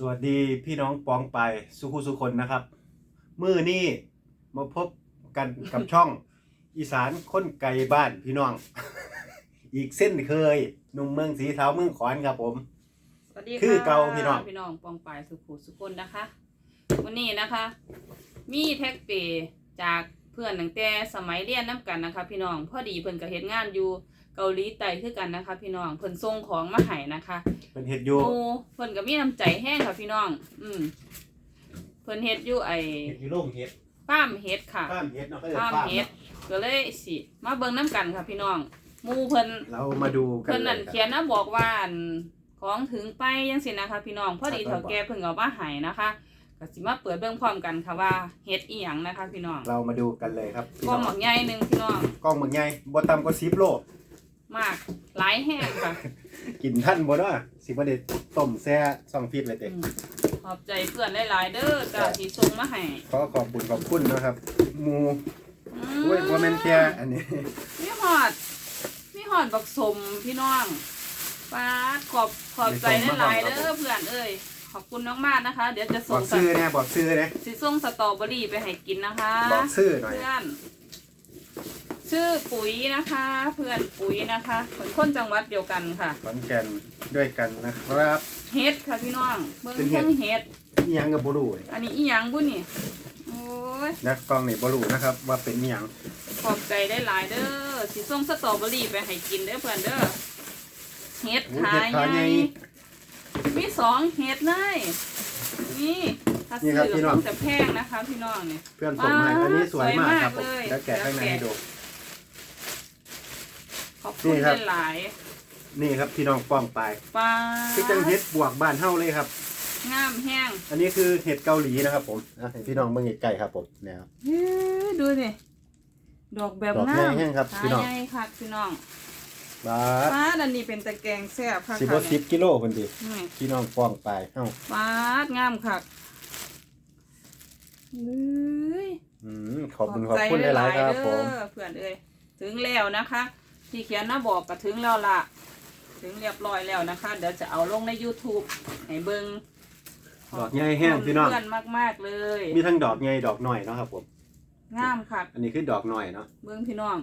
สวัสดีพี่น้องปองไปายสุขุสุคนนะครับ มือนี้มาพบกันกับช่อง อีสานคนไกลบ้านพี่น้อง อีกเส้นเคยหนุ่มเมืองสีเทาเมืองขอนครับผม สวัสดีคือค่ะเก่าพี่น้อง พี่น้องปองปายสุขุสุคนนะคะ วันนี้นะคะ มีแท็กเปย์จากเพื่อนตั้งแต่สมัยเรียนน้กันนะคะ พี่น้องพอดีเพิ่นก็เฮ็ดงานอยู่ เกาหลีใต้คือกันนะคะ พี่น้องเพิ่นส่งของมาให้นะคะเป็นเห็ดอยู่โอ้เพิ่นก็มีน้ำใจแห้งค่ะพี่น้อง อืมเพิ่นเฮ็ดอยู่ไอ้เห็ดอยู่โรงเห็ดฟาร์มเฮ็ดค่ะข้ามเห็ดเนาะก็จะฟาร์มฟาร์มเฮ็ดก็เลยสิมาเบิ่งน้กันค่ะพี่น้องหมู่เพิ่น เรามาดูกันเพิ่นเลนั่ยนคเขีรับยนนะบอกว่าอั่นของถึงไปยังสินะคะ พี่น้องพอดีครับเฒ่าแก่เพิ่งเอามาให้นะคะก็สิมาเปิดเบิ่งพร้อมกันค่ะว่าเฮ็ดอีหยังนะคะ พี่น้องเรามาดูกันเลยครับพี่กล้น้อองงหมอกใหญ่หนึงพี่น้อง กล้องมึงไงบ่ต่ำกว่า10โล มากหลายแห้งค่ะกินท่านบ่เนาะสิบ่ได้ต้มแซ่ซองฟีดไว้เต็อืมขอบใจเพื่อนหลายๆเด้อจ้าที่ส่งมาให้ขอขอบคุณขอบคุณนะครับหมูอืโอ้ยบ่แม่นแค่อันนี้ มีหอดมีหอดบักสมพี่น้องป้าดขอบขอบใจหลายๆเด้อเพื่อนเอ้ยขอบคุณมากๆนะคะ เดี๋ยวจะบส่องกซื้อเนี่ยบอกซื้อเนี่ยสิส่งสตรอเบอรี่ไปให้กินนะคะ บอกซื้อหน่อย เพื่อน ชื่อปุ๋ยนะคะ เพื่อนปุ๋ยนะคะคนคนจังหวัดเดียวกันค่ะขอนแก่นด้วยกันนะครับ เฮ็ดค่ะพี่น้องเบิ่งเป็นเห็เพิ่ดงเฮ็ดนี่ยังกับบรูนี่อันนี้อีหยังบุนี่โอ้ยนักกล้องนี่บรูนะครับ ว่าเป็นนี่ยังขอบใจได้หลายเด้อสิส่งสตรอเบอรี่ไปให้กินเด้อเพื่อนเด้อเฮ็ดโอ้ขาเห็ดขาใหใหญ่ญ่มีสองเฮ็ดเลยนี่ถ้าซื้อก็คงจะแพงนะคะ พี่น้องเนี่ย เพื่อนส่งมาให้อันนี้สวยมากครับผมสวยมากเลย แล้วแกะข้างในให้ดู ขอบคุณนี่ครับ หลายนี่ครับพี่น้องป้องไปๆปลาคือจังเห็ดบวกบ้านเฮาเลยครับ งามแห้งอันนี้คือเห็ดเกาหลีนะครับผมอะให้พี่น้องเบิ่งไกลๆครับผมเนี่ยครับเฮ้ยดูสิดอกแบบดอกงาใหญ่มแห้งครับพี่น้อง ใหญ่ค่ะพี่น้องบาทปลาดันนี้เป็นตะแกรงแซ่บค่ะสิบว่าสิบกิโลคนดีนี่ พี่น้องป้องไปเอ้าปลางามค่ะเฮ้ยอืมขอบคุณขอบคุณหลายๆครับผม เด้อเพื่อนเอ้ยถึงแล้วนะคะ ที่เขียนนะบอกก็ถึงแล้วล่ะ ถึงเรียบร้อยแล้วนะคะ เดี๋ยวจะเอาลงใน YouTube ให้เบิงดอกใหญ่แห้งพี่น้อง เพื่อนมากๆเลย มีทั้งดอกใหญ่ดอกหน่อยเนาะครับผม งามค่ะ อันนี้คือดอกหน่อยเนาะเบิ้งพี่น้อง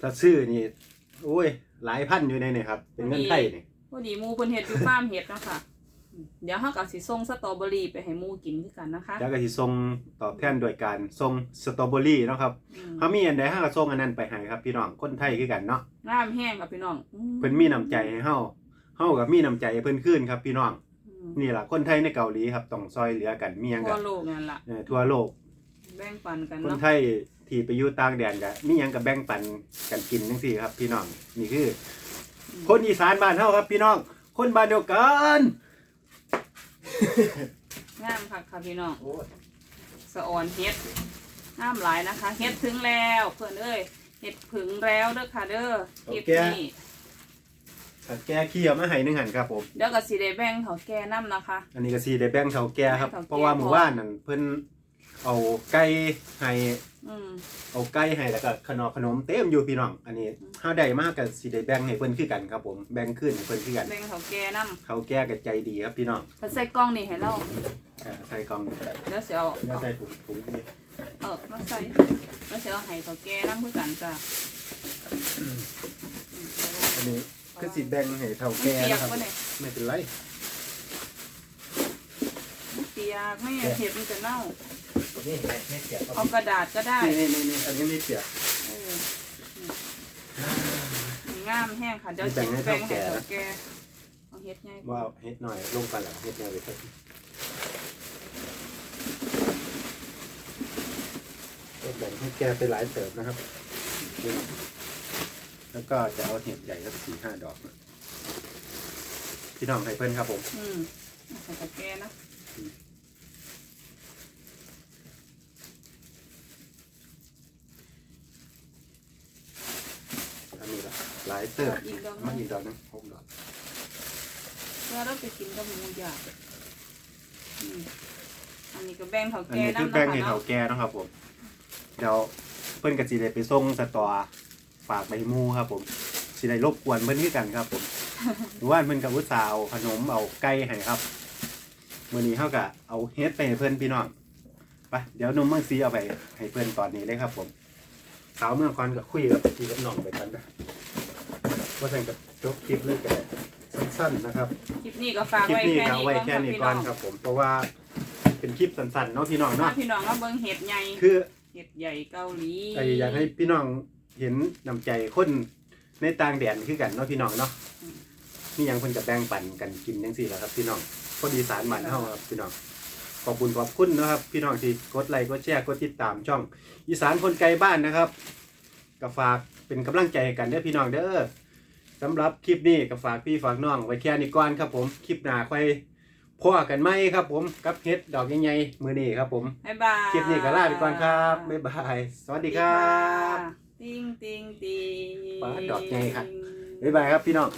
ถ้าซื้อนี่โอ้ย หลายพันอยู่ในนี่ครับ เป็นเงินไทยนี่ พอดีหมูเพิ่นเฮ็ดอยู่ฟาร์มเฮ็ดเนาะค่ะอืม เดี๋ยวเฮาก็สิส่งสตรอเบอรี่ไปให้หมูกินคือกันนะคะแล้วก็สิส่งตอบแทนโดยการส่งสตรอเบอรี่เนาะครับอืมเขามีอันใดเฮาก็ส่งอันนั้นไปให้ครับพี่น้องคนไทยคือกันเนาะงามแห้งค่ะพี่น้องอืเพิ่นมีน้ำใจให้เฮาเฮาก็มีน้ำใจให้เพิ่นคืนครับพี่น้องอืมนี่ล่ะคนไทยในเกาหลีครับต้องซอยเหลือกันมีหยังทั่กัวนโลกนั่นล่ะเอ่อทั่วโลก แบ่งปันกันคนเนาะ ไทยที่ไปอยู่ต่างแดนก็มีหยังก็แบ่งปันกันกินจังซี่ครับ พี่น้องนี่คือ คนอีสานบ้านเฮาครับ พี่น้อง คนบ้านเดียวกัน งามค่ะค่ะพี่น้องสะออนเฮ็ดงามหลายนะคะเฮ็ดถึงแล้วเพื่อนเอ้ยเฮ็ดผึงแล้วเด้อค่ะเด้อคลิปนี้ถ้าแก้ขี้เอามาให้หนึงหันครับผมเดี๋ยวก็สิได้แบ่งเขาแก่น้ำนะคะ อันนี้ก็สีได้แบ่งเท่าแก่ครับแบ่งเฒ่าแก่เพราะว่าหมู่บ้านนั่นเพิ่น เอาไก่ให้อืม เอาไก่ให้แล้วก็ขนมขนมเต็มอยู่พี่น้อง อันนี้อืมเฮาได้มากก็สิได้แบ่งให้เพิ่นคือกันครับผมแบ่งคืนให้เพิ่นคือกัน แบ่งเขาแก่น้ำเขาแก่ก็ใจดีครับพี่น้องเพิ่นใส่กล้องนี่ให้เราเอ่อใส่กล่องก็ได้เดี๋ยวสิเอาแล้วใส่ถุงถุงนี่เออมาใส่แล้วสิเอาให้เขาแก่น้ำคือกันจ้ะอืมอันนี้คือสิแบ่งให้เท่ามันแก่เปียกนะครับปะเนี่ยไม่เป็นไรมันเปียกไม่เห็ดมันจะเน่า นี่ไม่เปียกครับเอากระดาษก็ได้นี่นี่นี่อันนี้ไม่เปียก เออนี่งามแห้งค่ะเดี๋ยวแบ่จิงให้แบ่งเท่าให้แก่ เฒ่าแก่เอาเฮ็ดไงว่าเฮ็ดหน่อยลงไปแล้วเฮ็ดแนวไปเถอะก็แบ่งให้แกไปหลายเติบนะครับนี่แล้วก็จะเอาเห็ดใหญ่สักสี่ห้าดอกนะพี่น้องให้เพิ่นครับผมอืมใส่ตะแกรงนะ อันนี้ละ หลายเติบอีกดอกมานึอีงกดอกหนึงหกดอกเพื่อเราไปกินกับหมูย่างอืมอันนี้ก็แบ่งเฒ่าอันแก่นี้คือน้ำแป้งนะให้คะเถาเนาะแก่เนาะครับผม เดี๋ยวเพิ่นก็สิได้ไปส่งสตอฝากใบมูครับผมสิได้รบกวนเพิ่นคือกันครับผม หรือว่าเพิ่นกับอุตส่าห์เอาขนมเอาไก่ให้ครับมื้อนี้เฮาก็เอาเฮ็ดไปให้เพิ่นพี่น้องไปเดี๋ยวหนมเมืองซีเอาไปให้เพิ่นตอนนี้เลยครับผมสาวเมืองคอนก็คุยกับพี่กับน้องไปกันนะ ว่าซั่นก็จบคลิปเลยก็ได้สั้นๆนะครับ คลิปนี้ก็ฝากคลิปไว้นี้แค่ก็เอานี้ไว้ก่อนแค่ค่ะนี้พี่ก่น้ออนงครับผมเพราะว่าเป็นคลิปสั้นๆเนาะพี่น้องถ้าเนาะพี่น้องมาเบิ่งเห็ดใหญ่คือเห็ดใหญ่เกาหลีไออยากให้พี่น้องเห็นน้ำใจคนในต่างแดนคือกันเนาะพี่น้องเนาะนี่ยังเพิ่นกับแบ่งปันกันกินจังซี่แหละครับ พี่น้องคนอีสานบ้านเฮาครับพี่น้องขอบคุณขอบคุณนะครับ พี่น้องที่กดไลค์กดแชร์กดติดตามช่อง อีสานคนไกลบ้านนะครับก็ฝากเป็นกำลังใจให้กันเด้อพี่น้องเด้อ สำหรับคลิปนี้ก็ฝากพี่ฝากน้องไว้แค่นี้ก่อนครับผม คลิปหน้าค่อยพ่อกันไหมครับผม กับเฮ็ดดอกใหญ่ๆมื้อนี้ครับผม บ๊ายบายคลิปนี้ก็ลาไปก่อนครับ บ๊ายบาย สวัสดีครับติ้งติ้งติ้งปาดดอกใหญ่ครับบ๊ายบายครับพี่น้องบ